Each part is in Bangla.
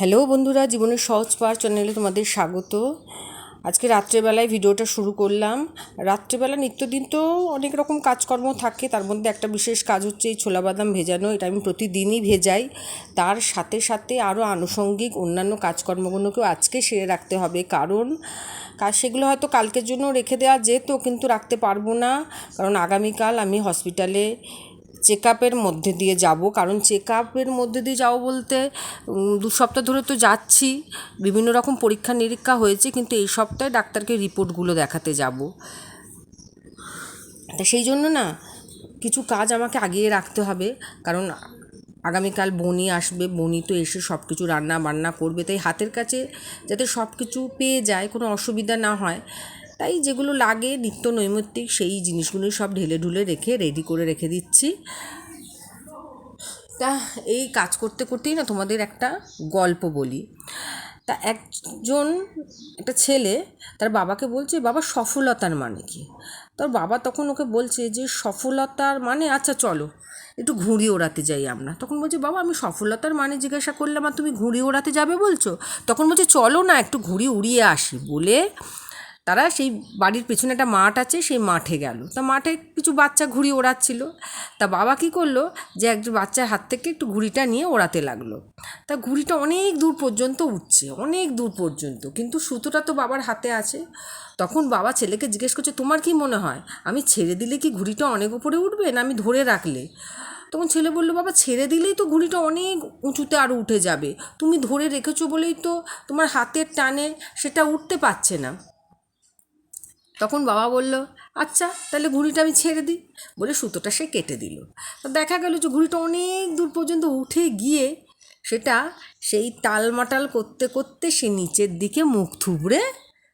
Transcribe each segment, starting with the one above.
হ্যালো বন্ধুরা, জীবনের সহজ পার চ্যানেলে তোমাদের স্বাগত। আজকে রাত্রেবেলায় ভিডিওটা শুরু করলাম। রাত্রেবেলা নিত্যদিন তো অনেক রকম কাজকর্ম থাকে, তার মধ্যে একটা বিশেষ কাজ হচ্ছে এই ছোলা বাদাম ভেজানো, এটা আমি প্রতিদিনই ভেজাই। তার সাথে সাথে আরও আনুষঙ্গিক অন্যান্য কাজকর্মগুলোকেও আজকে সেরে রাখতে হবে। কারণ কাজ সেগুলো হয়তো কালকের জন্য রেখে দেওয়া যেত, কিন্তু রাখতে পারব না। কারণ আগামীকাল আমি হসপিটালে চেক আপের মধ্যে দিয়ে যাব। কারণ চেক আপের মধ্যে দিয়ে যাব বলতে দু সপ্তাহ ধরে তো যাচ্ছি, বিভিন্ন রকম পরীক্ষা নিরীক্ষা হয়েছে, কিন্তু এই সপ্তাহে ডাক্তারকে রিপোর্টগুলো দেখাতে যাব। তা সেই জন্য না, কিছু কাজ আমাকে আগিয়ে রাখতে হবে। কারণ আগামীকাল বনি আসবে, বনি তো এসে সব কিছু রান্না বান্না করবে, তাই হাতের কাছে যাতে সব কিছু পেয়ে যায়, কোনো অসুবিধা না হয়। তাই যেগুলো লাগে নিত্য নৈমিত্তিক সেই জিনিসগুলো সব ঢেলে ঢুলে রেখে রেডি করে রেখে দিচ্ছি। তা এই কাজ করতে করতেই না তোমাদের একটা গল্প বলি। তা একজন একটা ছেলে, তার বাবাকে বলছে, বাবা, সফলতার মানে কি? তার বাবা তখন ওকে বলছে যে, সফলতার মানে আচ্ছা চলো, একটু ঘুড়ি ওড়াতে যাই আমরা। তখন বলছে, বাবা, আমি সফলতার মানে জিজ্ঞাসা করলাম, আর তুমি ঘুড়ি ওড়াতে যাবে বলছো? তখন বলছে, চলো না, একটু ঘুড়ি উড়িয়ে আসি। বলে তারা সেই বাড়ির পেছনে একটা মাঠ আছে, সেই মাঠে গেল। তা মাঠে কিছু বাচ্চা ঘুড়ি ওড়াচ্ছিল। তা বাবা কী করল যে একজন বাচ্চার হাত থেকে একটু ঘুড়িটা নিয়ে ওড়াতে লাগল। তা ঘুড়িটা অনেক দূর পর্যন্ত উঠছে, অনেক দূর পর্যন্ত। কিন্তু সুতোটা তো বাবার হাতে আছে। তখন বাবা ছেলেকে জিজ্ঞেস করছে, তোমার কি মনে হয়? আমি ছেড়ে দিলে কি ঘুড়িটা অনেক উপরে উঠবে না আমি ধরে রাখলে? তখন ছেলে বলল, বাবা, ছেড়ে দিলেই তো ঘুড়িটা অনেক উঁচুতে আরও উঠে যাবে। তুমি ধরে রেখেছো বলেই তো তোমার হাতের টানে সেটা উঠতে পারছে না। তখন বাবা বলল আচ্ছা তাহলে ঘুড়িটা আমি ছেড়ে দিই। বলে সুতোটা সে কেটে দিল। দেখা গেল যে ঘুড়িটা অনেক দূর পর্যন্ত উঠে গিয়ে সেটা সেই তালমাটাল করতে করতে সে নিচের দিকে মুখ থুবড়ে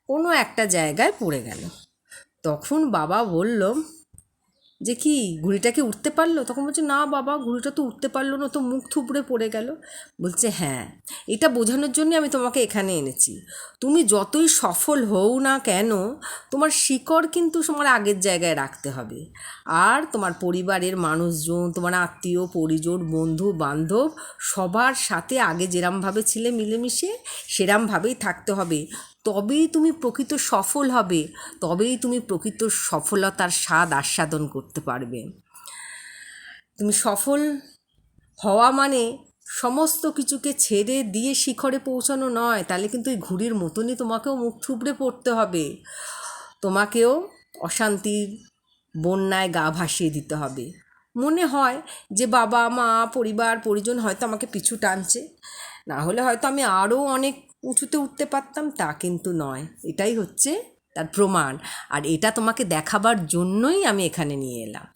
কোনো একটা জায়গায় পড়ে গেল। তখন বাবা বলল যে কি ঘুড়িটা কি উঠতে পারল? তখন বলছে, না বাবা, ঘুড়িটা তো উঠতে পারল না, তো মুখ থুবড়ে পড়ে গেল। বলছে হ্যাঁ এটা বোঝানোর জন্য আমি তোমাকে এখানে এনেছি। তুমি যতই সফল হও না কেন, তোমার শিকড় কিন্তু তোমার আগের জায়গায় রাখতে হবে। আর তোমার পরিবারের মানুষজন, তোমার আত্মীয়, পরিজন, বন্ধু, বান্ধব, সবার সাথে আগে যেরমভাবে ছিলে মিলেমিশে সেরমভাবেই থাকতে হবে। তবেই তুমি প্রকৃত সফল হবে, তবেই তুমি প্রকৃত সফলতার স্বাদ আস্বাদন করতে পারবে। তুমি সফল হওয়া মানে সমস্ত কিছুকে ছেড়ে দিয়ে শিখরে পৌঁছানো নয়, তাহলে কিন্তু এই ঘুড়ির মতনই তোমাকেও মুখ থুবড়ে পড়তে হবে। তোমাকেও অশান্তির বন্যায় গা ভাসিয়ে দিতে হবে। মনে হয় যে বাবা, মা, পরিবার, পরিজন হয়তো আমাকে পিছু টানছে, না হলে হয়তো আমি আরও অনেক উঁচুতে উঠতে পারতাম, তা কিন্তু নয়। এটাই হচ্ছে তার প্রমাণ। আর এটা তোমাকে দেখাবার জন্যই আমি এখানে নিয়ে এলাম।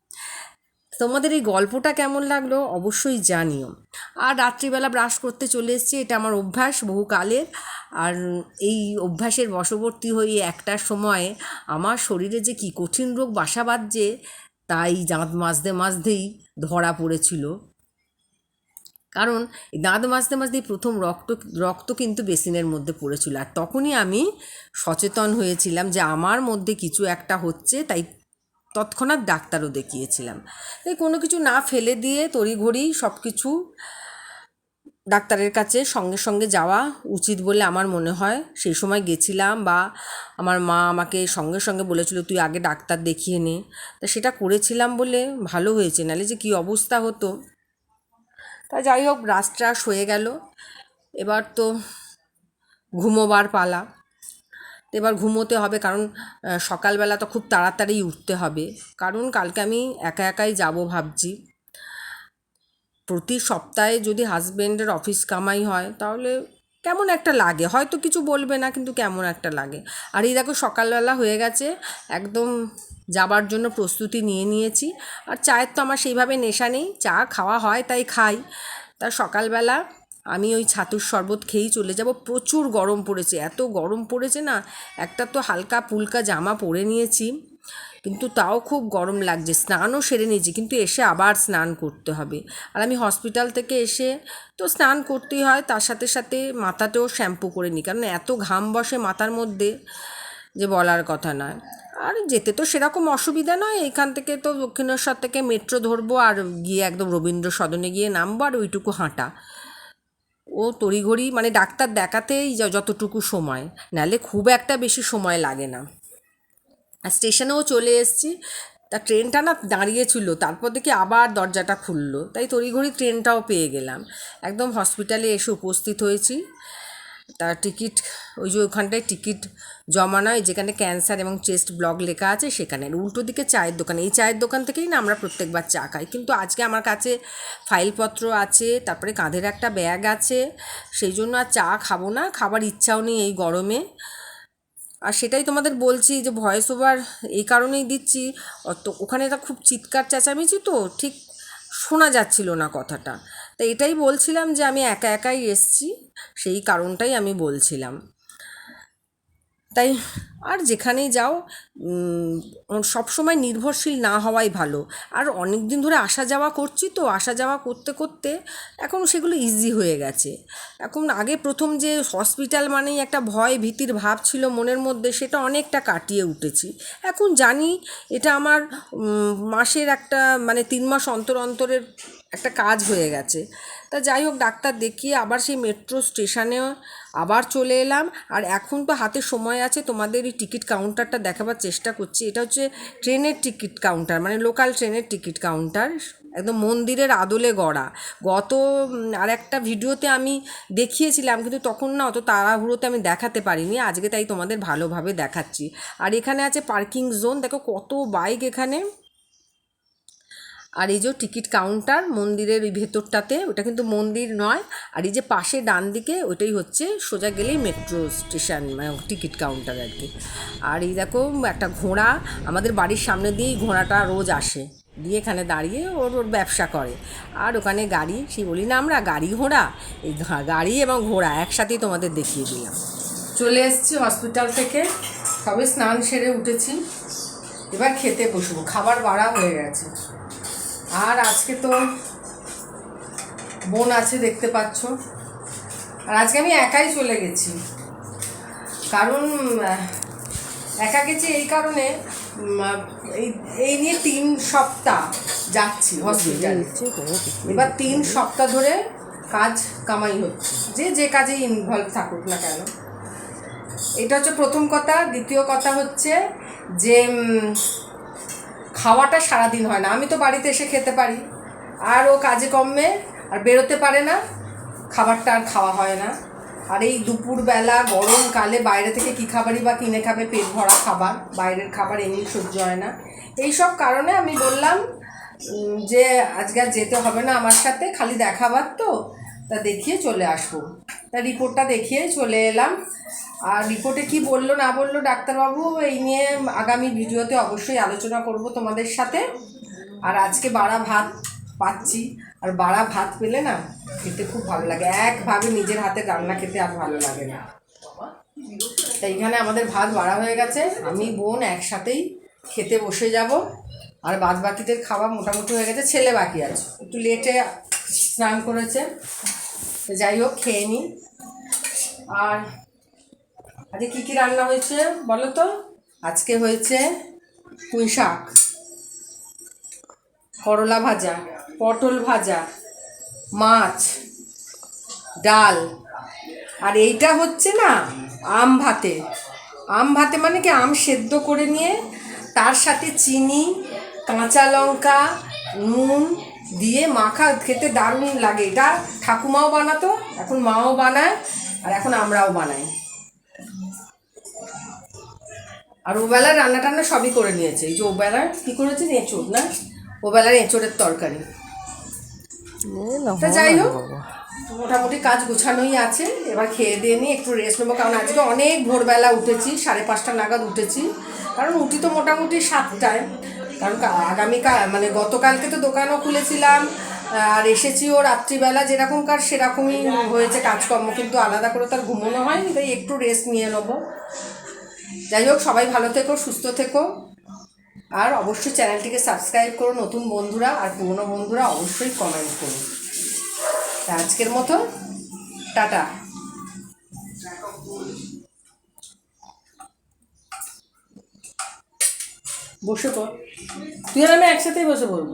তোমাদের এই গল্পটা কেমন লাগল অবশ্যই জানিও। আর রাত্রিবেলা ব্রাশ করতে চলে এসেছি, এটা আমার অভ্যাস বহুকালের। আর এই অভ্যাসের বশবর্তী হয়ে একটা সময়ে আমার শরীরে যে কী কঠিন রোগ বাসা বাঁধছে, তাই দাঁত মাজতে মাজতেই ধরা পড়েছিল। কারণ দাঁত মাজতে মাজতেই প্রথম রক্ত রক্ত কিন্তু বেসিনের মধ্যে পড়েছিল। আর তখনই আমি সচেতন হয়েছিলাম যে আমার মধ্যে কিছু একটা হচ্ছে, তাই তৎক্ষণাৎ ডাক্তারও দেখিয়েছিলাম। তাই কোনো কিছু না ফেলে দিয়ে তড়িঘড়ি সব কিছু ডাক্তারের কাছে সঙ্গে সঙ্গে যাওয়া উচিত বলে আমার মনে হয়। সেই সময় গেছিলাম বা আমার মা আমাকে সঙ্গে সঙ্গে বলেছিল, তুই আগে ডাক্তার দেখিয়ে নে। তা সেটা করেছিলাম বলে ভালো হয়েছে। নাহলে যে কী অবস্থা হতো? তা যাই হোক রাস্তা ট্রাস হয়ে গেল। এবার তো ঘুমোবার পালা। এবার ঘুমোতে হবে, কারণ সকালবেলা তো খুব তাড়াতাড়ি উঠতে হবে। কারণ কালকে আমি একা একাই যাব ভাবছি। প্রতি সপ্তাহে যদি হাজব্যান্ডের অফিস কামাই হয়, তাহলে কেমন একটা লাগে? হয়তো কিছু বলবে না, কিন্তু কেমন একটা লাগে? আর এই দেখো সকালবেলা হয়ে গেছে, একদম যাবার জন্য প্রস্তুতি নিয়ে নিয়েছি। আর চায়ের তো আমার সেইভাবে নেশা নেই, চা খাওয়া হয় তাই খাই। তা সকালবেলা আমি ওই ছাতুর শরবত খেয়েই চলে যাব। প্রচুর গরম পড়েছে, এত গরম পড়েছে না, একটা তো হালকা পুলকা জামা পরে নিয়েছি। কিন্তু তাও খুব গরম লাগছে। স্নানও সেরে নিয়েছি, কিন্তু এসে আবার স্নান করতে হবে। আর আমি হসপিটাল থেকে এসে তো স্নান করতেই হয়, তার সাথে সাথে মাথাতেও শ্যাম্পু করে নিই। কারণ এত ঘাম বসে মাথার মধ্যে যে বলার কথা নয়। আর যেতে তো সেরকম অসুবিধা নয়, এখান থেকে তো দক্ষিণেশ্বর থেকে মেট্রো ধরবো আর গিয়ে একদম রবীন্দ্র সদনে গিয়ে নামবো আর ওইটুকু হাঁটা। ও তড়িঘড়ি মানে ডাক্তার দেখাতেই যতটুকু সময়, নাহলে খুব একটা বেশি সময় লাগে না। আর স্টেশনেও চলে এসেছি। তা ট্রেনটা না দাঁড়িয়েছিল তারপর দেখি আবার দরজাটা খুললো। তাই তড়িঘড়ি ট্রেনটাও পেয়ে গেলাম। একদম হসপিটালে এসে উপস্থিত হয়েছি। তার টিকিট, ওই যে ওখানটায় টিকিট জমা নয়, যেখানে ক্যান্সার এবং চেস্ট ব্লক লেখা আছে সেখানে। উল্টো দিকে চায়ের দোকান, এই চায়ের দোকান থেকেই না আমরা প্রত্যেকবার চা খাই। কিন্তু আজকে আমার কাছে ফাইলপত্র আছে, তারপরে কাঁধের একটা ব্যাগ আছে। সেই জন্য আর চা খাব না, খাবার ইচ্ছাও নেই এই গরমে। আর সেটাই তোমাদের বলছি যে ভয়েস ওভার এই কারণেই দিচ্ছি। তো ওখানে তা খুব চিৎকার চেঁচামেচি তো, ঠিক শোনা যাচ্ছিল না কথাটা। তা এটাই বলছিলাম যে আমি একা একাই এসছি, সেই কারণটাই আমি বলছিলাম। তাই আর যেখানেই যাও সব সময় নির্ভরশীল না হওয়াই ভালো। আর অনেক দিন ধরে আসা যাওয়া করছি তো, আসা যাওয়া করতে করতে এখন সেগুলো ইজি হয়ে গেছে। এখন আগে প্রথম যে হসপিটাল মানেই একটা ভয় ভীতির ভাব ছিল মনের মধ্যে, সেটা অনেকটা কাটিয়ে উঠেছি। এখন জানি এটা আমার মাসের একটা মানে তিন মাস অন্তর অন্তরের একটা কাজ হয়ে গেছে। তা যাই হোক, ডাক্তার দেখিয়ে আবার সেই মেট্রো স্টেশনে আবার চলে এলাম। আর এখন তো হাতে সময় আছে তোমাদের এই টিকিট কাউন্টারটা দেখাবার চেষ্টা করছি। এটা হচ্ছে ট্রেনের টিকিট কাউন্টার মানে লোকাল ট্রেনের টিকিট কাউন্টার। একদম মন্দিরের আদলে গড়া। গত আর একটা ভিডিওতে আমি দেখিয়েছিলাম, কিন্তু তখন না অত তাড়াহুড়োতে আমি দেখাতে পারিনি। আজকে তাই তোমাদের ভালোভাবে দেখাচ্ছি। আর এখানে আছে পার্কিং জোন। দেখো কত বাইক এখানে। আর এই যে টিকিট কাউন্টার মন্দিরের ওই ভেতরটাতে, ওটা কিন্তু মন্দির নয়। আর এই যে পাশে ডান দিকে, ওইটাই হচ্ছে সোজা গেলেই মেট্রো স্টেশন মানে টিকিট কাউন্টার আর কি। আর এই দেখো, একটা ঘোড়া, আমাদের বাড়ির সামনে দিয়েই ঘোড়াটা রোজ আসে। দিয়ে এখানে দাঁড়িয়ে ওর ওর ব্যবসা করে। আর ওখানে গাড়ি, সেই বলি না আমরা, গাড়ি ঘোড়া? এই গাড়ি এবং ঘোড়া একসাথেই তোমাদের দেখিয়ে দিলাম। চলে এসেছি হসপিটাল থেকে। সবে স্নান সেরে উঠেছি। এবার খেতে বসবো, খাবার বাড়া হয়ে গেছে। আর আজকে তো বোন আছে দেখতে পাচ্ছ। আর আজকে আমি একাই চলে গেছি। কারণ একা গেছি এই কারণে এই এই নিয়ে তিন সপ্তাহ যাচ্ছি হসপিটালে এবার তিন সপ্তাহ ধরে কাজ কামাই হচ্ছে। যে যে কাজে ইনভলভ থাকুক না কেন। এটা হচ্ছে প্রথম কথা। দ্বিতীয় কথা হচ্ছে যে খাওয়াটা সারাদিন হয় না। আমি তো বাড়িতে এসে খেতে পারি। আর ও কাজে কমে আর বেরোতে পারে না। খাবারটা আর খাওয়া হয় না। আর এই দুপুরবেলা গরমকালে বাইরে থেকে কী খাবারই বা কিনে খাবে পেট ভরা খাবার? বাইরের খাবার এমনি সহ্য হয় না। এই সব কারণে আমি বললাম যে আজকে আর যেতে হবে না আমার সাথে, খালি দেখাবার তো। তা দেখিয়ে চলে আসব। তা রিপোর্টটা দেখিয়ে চলে এলাম। আর রিপোর্টে কি বলল, না বলল, ডাক্তারবাবু, এই নিয়ে আগামী ভিডিওতে অবশ্যই আলোচনা করব তোমাদের সাথে। আর আজকে বাড়া ভাত পাচ্ছি। আর বাড়া ভাত পেলে না খেতে খুব ভালো লাগে। একভাবে নিজের হাতে রান্না খেতে আর ভালো লাগে না। তাই এখানে আমাদের ভাত বাড়া হয়ে গেছে। আমি, বোন একসাথেই খেতে বসে যাব। আর বাদ বাকিদের খাওয়া মোটামুটি হয়ে গেছে। ছেলে বাকি আছে। একটু লেটে স্নান করেছে। যাই হোক, খেয়ে নিই আর আজকে কী কী রান্না হয়েছে বলো তো? আজকে হয়েছে পুঁই শাক, করলা ভাজা, পটল ভাজা, মাছ, ডাল। আর এইটা হচ্ছে না আম ভাতে। আম ভাতে মানে কি আম সেদ্ধ করে নিয়ে তার সাথে চিনি, কাঁচা লঙ্কা, নুন দিয়ে মাখা খেতে দারুণ লাগে। এটা ঠাকুমাও বানাতো, এখন মাও বানায়, আর এখন আমরাও বানাই। আর ওবেলার রান্না টান্না সবই করে নিয়েছে। এই যে ওবেলার কী করেছে এঁচোড় না? ওবেলার এঁচোড়ের তরকারি। তা যাই হোক মোটামুটি কাজ গোছানোই আছে। এবার খেয়ে দিয়ে নিয়ে একটু রেস্ট নেব কারণ আজকে অনেক ভোরবেলা উঠেছি সাড়ে পাঁচটা নাগাদ উঠেছি। কারণ উঠি তো মোটামুটি সাতটায় কারণ আগামীকাল মানে গতকালকে তো দোকানও খুলেছিলাম আর এসেছিও রাত্রিবেলা, যেরকমকার সেরকমই হয়েছে কাজকর্ম, কিন্তু আলাদা করে তার ঘুমোনো হয়নি, তাই একটু রেস্ট নিয়ে নেব। যাই হোক, সবাই ভালো থেকো, সুস্থ থেকো। আর অবশ্যই চ্যানেলটিকে সাবস্ক্রাইব করো, নতুন বন্ধুরা আর পুরনো বন্ধুরা অবশ্যই কমেন্ট করো। আজকের মতো, টাটা। বসে পড়। তুই আর আমি একসাথেই বসে পড়ব।